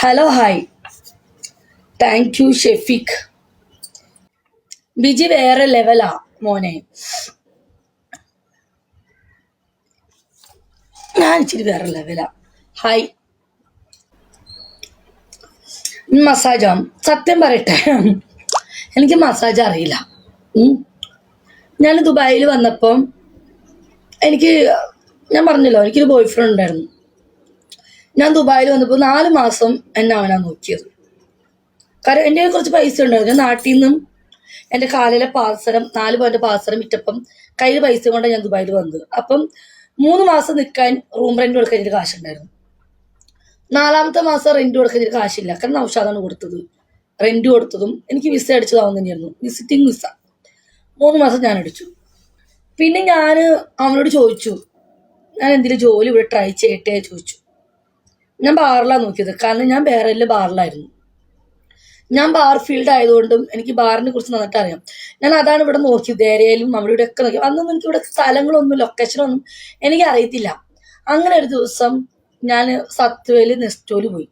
Hello hi thank you Shefeek Biji വേറെ ലെവലാ മോനെ. ഞാൻ ഇച്ചിരി വേറെ ലെവലാ ഹായ് മസാജോ സത്യം പറയട്ടെ. എനിക്ക് മസാജ് അറിയില്ല. ഞാൻ ദുബായിൽ വന്നപ്പം എനിക്ക് ഞാൻ പറഞ്ഞല്ലോ എനിക്കൊരു ബോയ് ഫ്രണ്ട് ഉണ്ടായിരുന്നു. ഞാൻ ദുബായിൽ വന്നപ്പോൾ നാല് മാസം എന്നെ അവനാ നോക്കിയത്. കാരണം എന്റെ കുറച്ച് പൈസ ഉണ്ടായിരുന്നു. ഞാൻ നാട്ടിൽ നിന്നും എന്റെ കാലിലെ പാസരം നാല് പോയിന്റ് പാസരം വിറ്റപ്പം കയ്യിൽ പൈസ കൊണ്ടാണ് ഞാൻ ദുബായിൽ വന്നത്. അപ്പം മൂന്ന് മാസം നിൽക്കാൻ റൂം റെന്റ് കൊടുക്കാൻ എനിക്ക് കാശുണ്ടായിരുന്നു. നാലാമത്തെ മാസം റെന്റ് കൊടുക്കാൻ എനിക്ക് കാശില്ല. കാരണം ഔഷാദാണ് കൊടുത്തത്. റെന്റ് കൊടുത്തതും എനിക്ക് വിസ അടിച്ചതാവും തന്നെയായിരുന്നു. വിസിറ്റിംഗ് വിസ മൂന്ന് മാസം ഞാൻ അടിച്ചു. പിന്നെ ഞാൻ അവനോട് ചോദിച്ചു. ഞാൻ എന്തെങ്കിലും ജോലി ഇവിടെ ട്രൈ ചെയ്യട്ടെ ചോദിച്ചു. ഞാൻ ബാറിലാണ് നോക്കിയത്. കാരണം ഞാൻ ബേറലിൽ ബാറിലായിരുന്നു. ഞാൻ ബാർ ഫീൽഡ് ആയതുകൊണ്ടും എനിക്ക് ബാറിനെ കുറിച്ച് നന്നായിട്ട് അറിയാം ഞാൻ അതാണ് ഇവിടെ നോക്കിയത്. ഏരിയയിലും നമ്മുടെ ഇവിടെ ഒക്കെ നോക്കി. അന്നൊന്നും എനിക്ക് ഇവിടെ സ്ഥലങ്ങളൊന്നും ലൊക്കേഷനൊന്നും എനിക്ക് അറിയത്തില്ല അങ്ങനെ ഒരു ദിവസം ഞാൻ സത്വയിൽ നെസ്റ്റോൽ പോയി.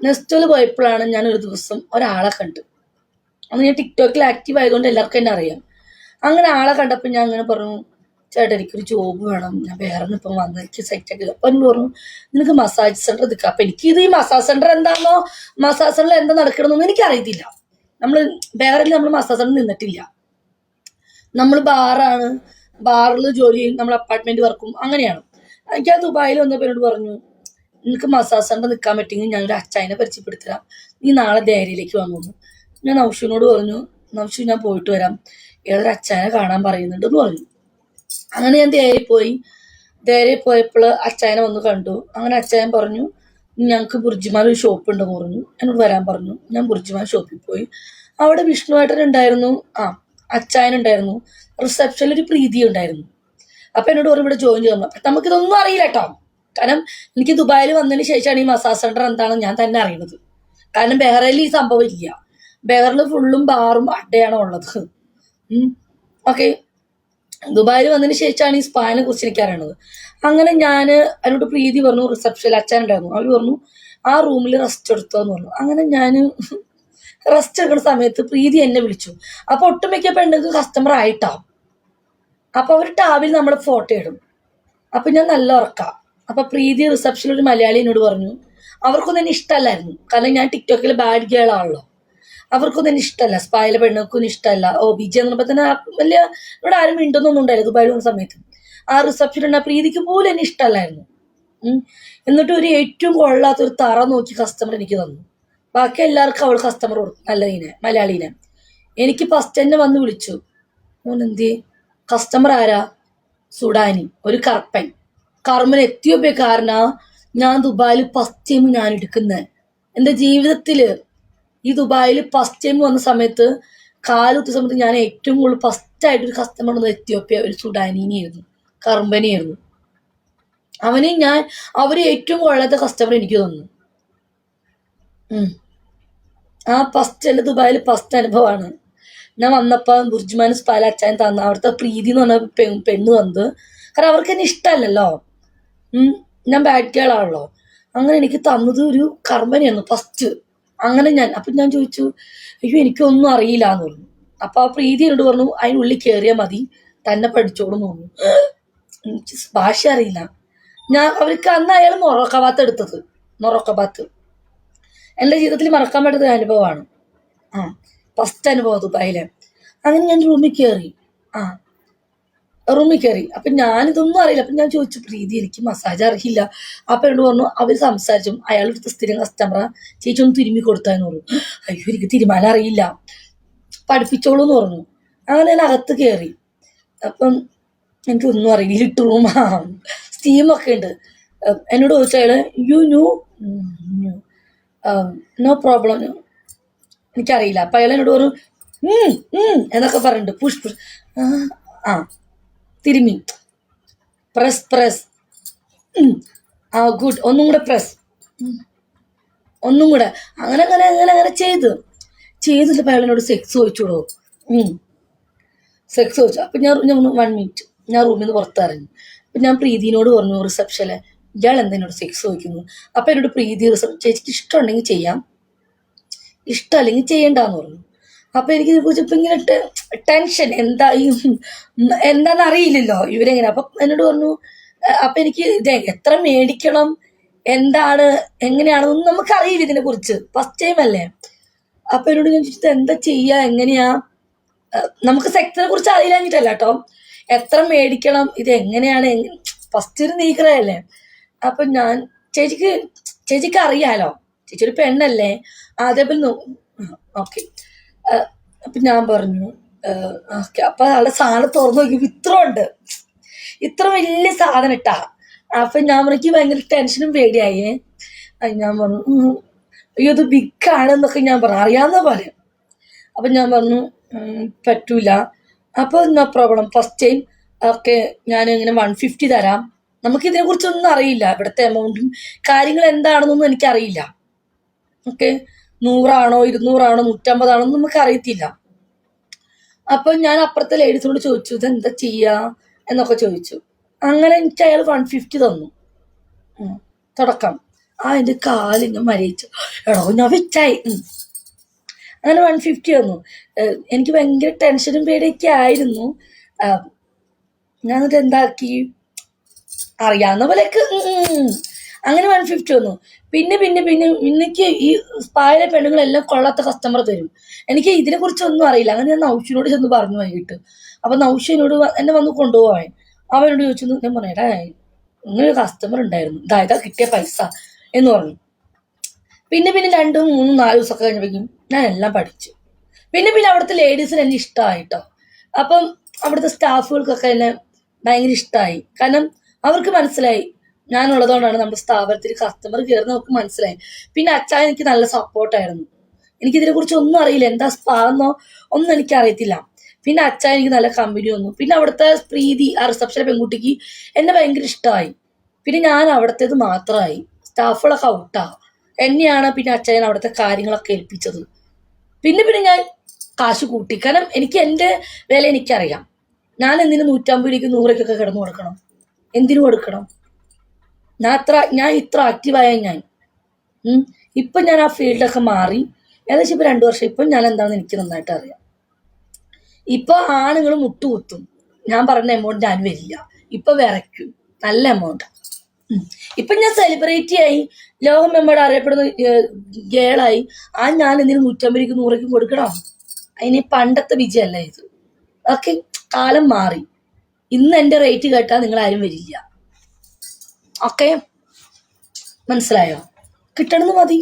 നെസ്റ്റോൽ പോയപ്പോഴാണ് ഞാൻ ഒരു ദിവസം ഒരാളെ കണ്ടു അന്ന് ഞാൻ ടിക്ടോക്കിൽ ആക്റ്റീവ് ആയതുകൊണ്ട് എല്ലാവർക്കും എന്നെ അറിയാം. അങ്ങനെ ആളെ കണ്ടപ്പോൾ ഞാൻ അങ്ങനെ പറഞ്ഞു ചേട്ടാ എനിക്കൊരു ജോബ് വേണം. ഞാൻ വേറെ ഇപ്പം വന്ന് എനിക്ക് സെറ്റ് ആക്കി അപ്പം എന്നോട് പറഞ്ഞു നിനക്ക് മസാജ് സെന്റർ എടുക്കാം. അപ്പം എനിക്ക് ഇത് ഈ മസാജ് സെന്റർ എന്താണോ മസാജ് സെന്ററിൽ എന്താ നടക്കണമെന്നൊന്നും എനിക്ക് അറിയത്തില്ല നമ്മൾ വേറെ നമ്മൾ മസാജ് സെന്റർ നിന്നിട്ടില്ല. നമ്മൾ ബാറാണ് ബാറിൽ ജോലി ചെയ്യും. നമ്മൾ അപ്പാർട്ട്മെന്റ് വർക്കും അങ്ങനെയാണ്. എനിക്ക് ആ ദുബായിൽ വന്നപ്പോൾ എന്നോട് പറഞ്ഞു നിനക്ക് മസാജ് സെന്റർ നിൽക്കാൻ പറ്റുമെങ്കിൽ ഞാനൊരു അച്ചായനെ പരിചയപ്പെടുത്തരാം. നീ നാളെ ധൈര്യയിലേക്ക് വന്നു ഞാൻ നൗഷുവിനോട് പറഞ്ഞു നൗഷു ഞാൻ പോയിട്ട് വരാം. ഏതൊരു അച്ചായനെ കാണാൻ പറയുന്നുണ്ടെന്ന് പറഞ്ഞു. അങ്ങനെ ഞാൻ പോയി ധൈര്യം പോയപ്പോൾ അച്ചായനെ വന്ന് കണ്ടു. അങ്ങനെ അച്ചായൻ പറഞ്ഞു ഞങ്ങൾക്ക് ബുർജിമാൽ ഒരു ഷോപ്പ് ഉണ്ടെന്ന് പറഞ്ഞു. എന്നോട് വരാൻ പറഞ്ഞു. ഞാൻ ബുർജിമാൽ ഷോപ്പിൽ പോയി. അവിടെ വിഷ്ണുവേട്ടൻ ഉണ്ടായിരുന്നു. ആ അച്ചായൻ ഉണ്ടായിരുന്നു. റിസപ്ഷനിൽ ഒരു പ്രീതി ഉണ്ടായിരുന്നു. അപ്പൊ എന്നോട് പറഞ്ഞു ഇവിടെ ജോയിൻ ചെയ്തു അപ്പൊ നമുക്കിതൊന്നും അറിയില്ല കേട്ടോ. കാരണം എനിക്ക് ദുബായിൽ വന്നതിന് ശേഷമാണ് ഈ മസാജ് സെന്റർ എന്താണെന്ന് ഞാൻ തന്നെ അറിയുന്നത്. കാരണം ബെഹ്റയിൽ ഈ സംഭവം ഇല്ല. ബെഹ്റിൽ ഫുള്ളും ബാറും അഡയാണ് ഉള്ളത് ഓക്കെ ദുബായിൽ വന്നതിന് ശേഷമാണ് ഈ സ്പാനെ കുറിച്ച് എനിക്ക് അറിയണത് അങ്ങനെ ഞാൻ അതിനോട് പ്രീതി പറഞ്ഞു റിസപ്ഷനിൽ അച്ഛൻ ഉണ്ടായിരുന്നു അവർ പറഞ്ഞു ആ റൂമിൽ റെസ്റ്റ് എടുത്തോ എന്ന് പറഞ്ഞു. അങ്ങനെ ഞാൻ റെസ്റ്റ് എടുക്കുന്ന സമയത്ത് പ്രീതി എന്നെ വിളിച്ചു. അപ്പൊ ഒട്ടുമിക്ക പെണ്ണുങ്ങൾക്ക് കസ്റ്റമർ ആയിട്ടാവും അപ്പൊ അവർ ടാബിൽ നമ്മൾ ഫോട്ടോ ഇടും. അപ്പൊ ഞാൻ നല്ല ഉറക്കാം. അപ്പൊ പ്രീതി റിസപ്ഷനിൽ ഒരു മലയാളി എന്നോട് പറഞ്ഞു അവർക്കൊന്നും എന്നെ ഇഷ്ടമല്ലായിരുന്നു. കാരണം ഞാൻ ടിക്ടോക്കിൽ ബാഡ് ഗേൾ ആണല്ലോ. അവർക്കൊന്നും എന്നെ ഇഷ്ടമല്ല സ്പായിലെ പെണ്ണുങ്ങൾക്കൊന്നും ഇഷ്ടമല്ല ഓ ബി ജെ എന്നപ്പോൾ തന്നെ വലിയ ഇവിടെ ആരും മിണ്ടുന്നൊന്നും ഉണ്ടായില്ല. ദുബായിൽ വന്ന സമയത്ത്. ആ റിസപ്ഷൻ ആ പ്രീതിക്ക് പോലും എന്നെ ഇഷ്ടമല്ലായിരുന്നു. എന്നിട്ട് ഒരു ഏറ്റവും കൊള്ളാത്ത ഒരു തറ നോക്കി കസ്റ്റമർ എനിക്ക് തന്നു. ബാക്കി എല്ലാവർക്കും അവൾ കസ്റ്റമർ കൊടുത്തു. നല്ലതിനെ മലയാളീനെ. എനിക്ക് ഫസ്റ്റ് തന്നെ വന്ന് വിളിച്ചു. എന്തി കസ്റ്റമർ ആരാ? സുഡാനി. ഒരു കർപ്പൻ കർമ്മൻ എത്തിയോപ്യക്കാരനാ ഞാൻ ദുബായിൽ ഫസ്റ്റ് ടൈം ഞാൻ എടുക്കുന്നത് എന്റെ ജീവിതത്തിൽ ഈ ദുബായിൽ ഫസ്റ്റ് ടൈം വന്ന സമയത്ത് കാലുത്തിയ സമയത്ത് ഞാൻ ഏറ്റവും കൂടുതൽ ഫസ്റ്റ് ആയിട്ട് ഒരു കസ്റ്റമർ വന്നത് എത്തിയോപ്യ ഒരു സുഡാനിനെയായിരുന്നു കർമ്പനിയായിരുന്നു അവനെ ഞാൻ അവർ ഏറ്റവും കൊള്ളാത്ത കസ്റ്റമർ എനിക്ക് തന്നു. ആ ഫസ്റ്റ് എന്റെ ദുബായിൽ ഫസ്റ്റ് അനുഭവമാണ്. ഞാൻ വന്നപ്പോൾ ബുർജ്മാൻ സ്പാല അച്ചാൻ തന്ന. അവിടുത്തെ പ്രീതി എന്ന് പറഞ്ഞ പെ- പെണ്ണ് തന്നത്. കാരണം അവർക്ക് എന്നെ ഇഷ്ടമല്ലല്ലോ. ഞാൻ ബാഡ് കേളാണല്ലോ അങ്ങനെ എനിക്ക് തന്നത് ഒരു കർമ്മനിയായിരുന്നു ഫസ്റ്റ് അങ്ങനെ ഞാൻ അപ്പം ഞാൻ ചോദിച്ചു അയ്യോ എനിക്കൊന്നും അറിയില്ല എന്ന് പറഞ്ഞു. അപ്പൊ ആ പ്രീതി എന്നോട് പറഞ്ഞു അതിനുള്ളിൽ കയറിയാൽ മതി തന്നെ പഠിച്ചോളും തോന്നു എനിക്ക് ഭാഷ അറിയില്ല. ഞാൻ അവർക്ക് അന്ന് അയാൾ മൊറോക്കബാത്ത് എടുത്തത് മൊറോക്കബാത്ത്. എന്റെ ജീവിതത്തിൽ മറക്കാൻ പറ്റുന്ന അനുഭവമാണ്. ആ ഫസ്റ്റ് അനുഭവം ദുബായിലെ അങ്ങനെ ഞാൻ റൂമിൽ കയറി ആ റൂമിൽ കയറി. അപ്പൊ ഞാനിതൊന്നും അറിയില്ല. അപ്പൊ ഞാൻ ചോദിച്ചു പ്രീതി എനിക്ക് മസാജ് അറിയില്ല. അപ്പൊ എന്നോട് പറഞ്ഞു അവർ സംസാരിച്ചു. അയാൾ എടുത്ത സ്ഥിരം കസ്റ്റമർ ചേച്ചി ഒന്ന് തിരുമ്മി കൊടുത്താന്ന് പറഞ്ഞു. അയ്യോ എനിക്ക് തിരുമാനം അറിയില്ല. പഠിപ്പിച്ചോളൂ എന്ന് പറഞ്ഞു. അങ്ങനെ ഞാൻ അകത്ത് കയറി. അപ്പം എനിക്കൊന്നും അറിയില്ല. ഇട്ട് റൂമാ സ്റ്റീമൊക്കെ ഉണ്ട്. എന്നോട് ചോദിച്ചു അയാൾ യു ന്യൂ നോ പ്രോബ്ലം എനിക്കറിയില്ല. അപ്പൊ അയാൾ എന്നോട് പറഞ്ഞു എന്നൊക്കെ പറയുന്നുണ്ട് പുഷ് പുഷ്. ആ, ആ തിരുമ്മി പ്രസ്. പ്രസ് ആ ഗുഡ്. ഒന്നും കൂടെ പ്രസ്. ഒന്നും കൂടെ. അങ്ങനെ അങ്ങനെ അങ്ങനെ അങ്ങനെ ചെയ്ത്. ചെയ്തിട്ട് എന്നോട് സെക്സ് ചോദിച്ചോളൂ സെക്സ് ചോദിച്ചു. അപ്പൊ ഞാൻ ഞാൻ വൺ മിനിറ്റ് ഞാൻ റൂമിൽ നിന്ന് പുറത്തിറങ്ങി. അപ്പൊ ഞാൻ പ്രീതിനോട് പറഞ്ഞു റിസപ്ഷനിലെ ഇയാൾ എന്നോട് സെക്സ് ചോദിക്കുന്നു അപ്പൊ എന്നോട് പ്രീതി റിസപ്ഷൻ ചേച്ചിക്ക് ഇഷ്ടമുണ്ടെങ്കിൽ ചെയ്യാം. ഇഷ്ടമല്ലെങ്കിൽ ചെയ്യണ്ടെന്ന് പറഞ്ഞു. അപ്പൊ എനിക്ക് ഇപ്പൊ ഇങ്ങനെ ടെൻഷൻ എന്താ ഈ എന്താന്ന് അറിയില്ലല്ലോ ഇവരെങ്ങനെ. അപ്പൊ എന്നോട് പറഞ്ഞു "അഹ് അപ്പൊ എനിക്ക് ഇത് എത്ര മേടിക്കണം എന്താണ് എങ്ങനെയാണെന്നൊന്നും നമുക്ക് അറിയില്ല ഇതിനെ കുറിച്ച്. ഫസ്റ്റ് ടൈം അല്ലേ? അപ്പൊ എന്നോട് ഞാൻ ചോദിച്ചത് എന്താ ചെയ്യാ? എങ്ങനെയാ? നമുക്ക് സെക്ടറിനെ കുറിച്ച് അറിയില്ലാഞ്ഞിട്ടല്ല കേട്ടോ എത്ര മേടിക്കണം ഇത് എങ്ങനെയാണ് ഫസ്റ്റ് ഒരു നീക്കറയല്ലേ. അപ്പൊ ഞാൻ ചേച്ചിക്ക് ചേച്ചിക്ക് അറിയാലോ. ചേച്ചി ഒരു പെണ്ണല്ലേ. അതേപോലെ ഓക്കെ. അപ്പൊ ഞാൻ പറഞ്ഞു അപ്പൊ ആളുടെ സാധനം തുറന്നു നോക്കിയപ്പോ ഇത്ര ഉണ്ട്. ഇത്ര വലിയ സാധനം ഇട്ടാ. അപ്പൊ ഞാൻ പറഞ്ഞു, ഭയങ്കര ടെൻഷനും പേടിയായേ. അത് ഞാൻ പറഞ്ഞു "ഉം, അയ്യോ ഇത് ബിഗ് ആണെന്നൊക്കെ ഞാൻ പറഞ്ഞു. അറിയാവുന്ന പോലെ. അപ്പൊ ഞാൻ പറഞ്ഞു പറ്റൂല. അപ്പൊ എന്നാ പ്രോബ്ലം ഫസ്റ്റ് ടൈം ഒക്കെ ഞാൻ ഇങ്ങനെ വൺ ഫിഫ്റ്റി തരാം. നമുക്ക് ഇതിനെ കുറിച്ചൊന്നും അറിയില്ല. ഇവിടുത്തെ എമൗണ്ടും കാര്യങ്ങൾ എന്താണെന്നൊന്നും എനിക്കറിയില്ല. ഓക്കെ നൂറാണോ ഇരുന്നൂറാണോ നൂറ്റമ്പതാണോ എന്ന് നമുക്ക് അറിയത്തില്ല അപ്പൊ ഞാൻ അപ്പുറത്തെ ലേഡീസിനോട് ചോദിച്ചു ഇത് എന്താ ചെയ്യാ? എന്നൊക്കെ ചോദിച്ചു. അങ്ങനെ എനിക്ക് അയാൾ വൺ ഫിഫ്റ്റി തന്നു. തുടക്കം. ആ എന്റെ കാലിങ്ങ് മരയിച്ചു. എടോ ഞാൻ വെച്ചായി. അങ്ങനെ വൺ ഫിഫ്റ്റി തന്നു. എനിക്ക് ഭയങ്കര ടെൻഷനും പേടിയൊക്കെ ആയിരുന്നു. ഞാൻ എന്താക്കി? അറിയാവുന്ന ഉം. അങ്ങനെ വൺ ഫിഫ്റ്റി വന്നു. പിന്നെ പിന്നെ പിന്നെ എനിക്ക് ഈ സ്പായിലെ പെണ്ണുങ്ങളെല്ലാം കൊള്ളാത്ത കസ്റ്റമർ തരും. എനിക്ക് ഇതിനെ കുറിച്ചൊന്നും അറിയില്ല. അങ്ങനെ ഞാൻ നൗഷിനോട് ചെന്ന് പറഞ്ഞു വൈകിട്ട്. അപ്പൊ നൗഷിനോട് എന്നെ വന്ന് കൊണ്ടുപോവാൻ. അവനോട് ചോദിച്ചു ഞാൻ പറഞ്ഞേടാ എടാ ഇങ്ങനെ ഒരു കസ്റ്റമർ ഉണ്ടായിരുന്നു. ഇതാ കിട്ടിയ പൈസ. എന്ന് പറഞ്ഞു. പിന്നെ പിന്നെ രണ്ടും മൂന്നും നാല് ദിവസമൊക്കെ കഴിഞ്ഞപ്പോഴേക്കും ഞാൻ എല്ലാം പഠിച്ചു. പിന്നെ പിന്നെ അവിടുത്തെ ലേഡീസിന് എന്നെ ഇഷ്ടമായിട്ടോ അപ്പം അവിടുത്തെ സ്റ്റാഫുകൾക്കൊക്കെ എന്നെ ഭയങ്കര ഇഷ്ടമായി കാരണം അവർക്ക് മനസ്സിലായി ഞാനുള്ളതുകൊണ്ടാണ് നമ്മുടെ സ്ഥാപനത്തിൽ കസ്റ്റമർ കയറുന്ന നമുക്ക് മനസ്സിലായി പിന്നെ അച്ഛൻ എനിക്ക് നല്ല സപ്പോർട്ടായിരുന്നു എനിക്ക് ഇതിനെ കുറിച്ച് ഒന്നും അറിയില്ല. എന്താ സ്പാ ഒന്നും എനിക്ക് അറിയത്തില്ല പിന്നെ അച്ഛൻ എനിക്ക് നല്ല കമ്പനി വന്നു. പിന്നെ അവിടുത്തെ പ്രീതി ആ റിസപ്ഷനിലെ പെൺകുട്ടിക്ക് എന്നെ ഭയങ്കര ഇഷ്ടമായി. പിന്നെ ഞാൻ അവിടുത്തേത് മാത്രമായി. സ്റ്റാഫുകളൊക്കെ ഔട്ടാ എന്നെയാണ് പിന്നെ അച്ഛൻ അവിടുത്തെ കാര്യങ്ങളൊക്കെ ഏൽപ്പിച്ചത്. പിന്നെ പിന്നെ ഞാൻ കാശ് കൂട്ടി. കാരണം എനിക്ക് എന്റെ വില എനിക്കറിയാം. ഞാൻ എന്തിനു നൂറ്റമ്പത് രൂപയ്ക്ക് നൂറൊക്കെ കിടന്നു കൊടുക്കണം? എന്തിനു കൊടുക്കണം? ഞാൻ അത്ര ഞാൻ ഇത്ര ആക്റ്റീവായ ഞാൻ. ഇപ്പം ഞാൻ ആ ഫീൽഡൊക്കെ മാറി. ഏകദേശം ഇപ്പം രണ്ട് വർഷം. ഇപ്പം ഞാൻ എന്താണെന്ന് എനിക്ക് നന്നായിട്ട് അറിയാം. ഇപ്പൊ ആണുങ്ങൾ മുട്ടുകുത്തും. ഞാൻ പറഞ്ഞ എമൗണ്ട് ഞാൻ വരില്ല. ഇപ്പൊ വിറയ്ക്കും. നല്ല എമൗണ്ട് ഇപ്പൊ ഞാൻ സെലിബ്രിറ്റി ആയി. ലോകമെമ്പാട് അറിയപ്പെടുന്ന ഗേളായി ആ ഞാൻ എന്തിനും നൂറ്റമ്പത് നൂറേക്കും കൊടുക്കണം? അതിന് പണ്ടത്തെ വിജയമല്ല ഇത്. ഓക്കെ. കാലം മാറി. ഇന്ന് എന്റെ റേറ്റ് കേട്ടാൽ നിങ്ങൾ ആരും വരില്ല. ഓക്കെ മനസ്സിലായോ? കിട്ടണമെന്ന് മതി.